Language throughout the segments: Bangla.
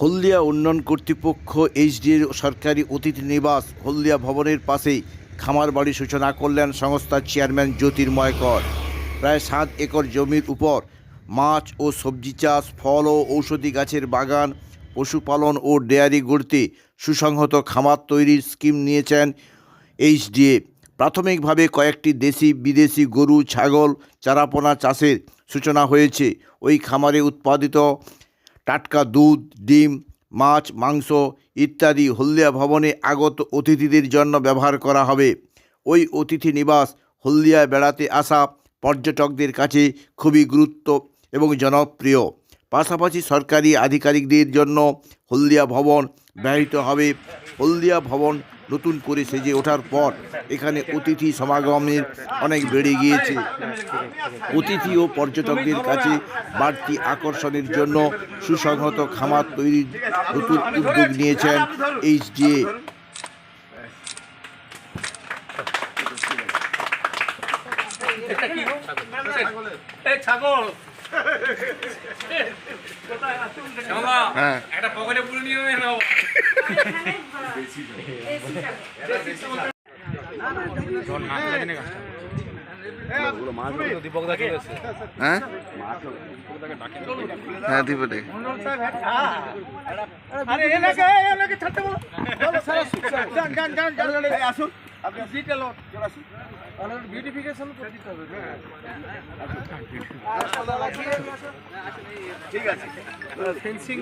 হলদিয়া উন্নয়ন কর্তৃপক্ষ এইচডিএর সরকারি অতিথি নিবাস হলদিয়া ভবনের পাশেই খামার বাড়ি সূচনা করলেন সংস্থার চেয়ারম্যান জ্যোতির্ময় কর প্রায় সাত একর জমির উপর মাছ ও সবজি চাষ, ফল ও ঔষধি গাছের বাগান, পশুপালন ও ডেয়ারি গড়তে সুসংহত খামার তৈরির স্কিম নিয়েছেন এইচডিএ। প্রাথমিকভাবে কয়েকটি দেশি, বিদেশি গরু, ছাগল, চারাপোনা চাষের সূচনা হয়েছে। ওই খামারে উৎপাদিত টাটকা দুধ, ডিম, মাছ, মাংস ইত্যাদি হলদিয়া ভবনে আগত অতিথিদের জন্য ব্যবহার করা হবে। ওই অতিথি নিবাস হলদিয়ায় বেড়াতে আসা পর্যটকদের কাছে খুবই গুরুত্ব এবং জনপ্রিয়। পাশাপাশি সরকারি আধিকারিকদের জন্য হলদিয়া ভবন ব্যবহৃত হবে। হলদিয়া ভবন নতুন করে সেজে ওঠার পর এখানে অতিথি সমাগমের অনেক বেড়ে গিয়েছে। অতিথি ও পর্যটকদের কাছে বাড়তি আকর্ষণের জন্য সুসংহত খামার তৈরির নতুন উদ্যোগ নিয়েছেন এইচডিএ। এই ছাগল। একটা পকেটে পুরো নিয়ে হ্যাঁ? হ্যাঁ এই আসুন। আপনি চলে বিউটিফিকেশন করে দিতে হবে ঠিক আছে। ফেন্সিং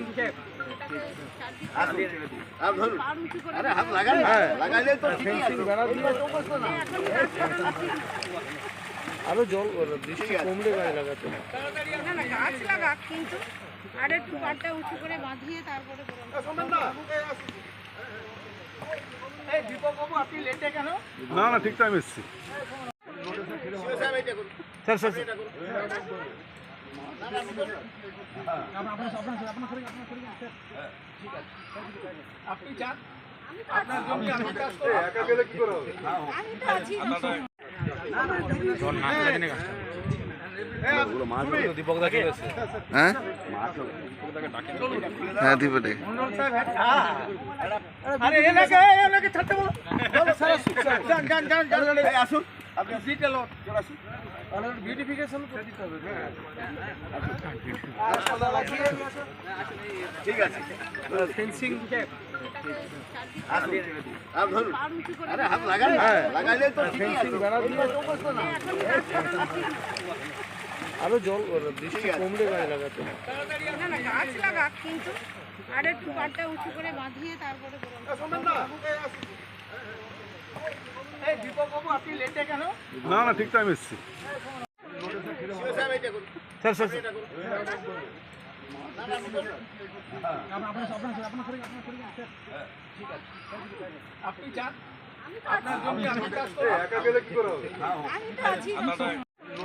আরে হাত লাগান না লাগাইলে তো ফেন্সিং বেড়া দিয়ে আরও জল বৃষ্টি কমলে গায়ে লাগাতে না না গাছ লাগাক কিন্তু। আর একটু পাটটা উঁচু করে বাঁধিয়ে তারপরে বেরোনো। এই দীপক বাবু আপনি লেটে কেন না না ঠিক টাইম এসছি স্যার স্যার আপনি চান আপনার জমি আপনি চাষ করুন। একা গেলে কি করে হবে আমি তো আছি হ্যাঁ হ্যাঁ হ্যাঁ। এই আসুন। আপনি ডিটেল আসুন। বিউটিফিকেশন করে দিতে হবে। ঠিক আছে। ফেন্সিং পার উঁচু আরে হাত লাগান লাগাইলে তো ফেন্সিং বেড়া দিয়ে আরও জল বৃষ্টি কমলে গায়ে লাগাতে না না গাছ লাগাক কিন্তু আর একটু পাটটা উঁচু করে বাঁধিয়ে তারপরে না। না ঠিক টাইম এসছি। স্যার স্যার আপনি চান? আপনার জমি আপনি চাষ করুন। একা গেলে কি করে হবে আমি তো আছি।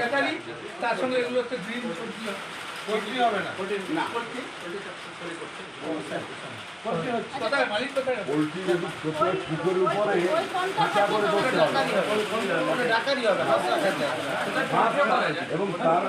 একটা তার সঙ্গে এগুলো হচ্ছে গ্রিন সবজি পোলট্রি হবে না। এবং তার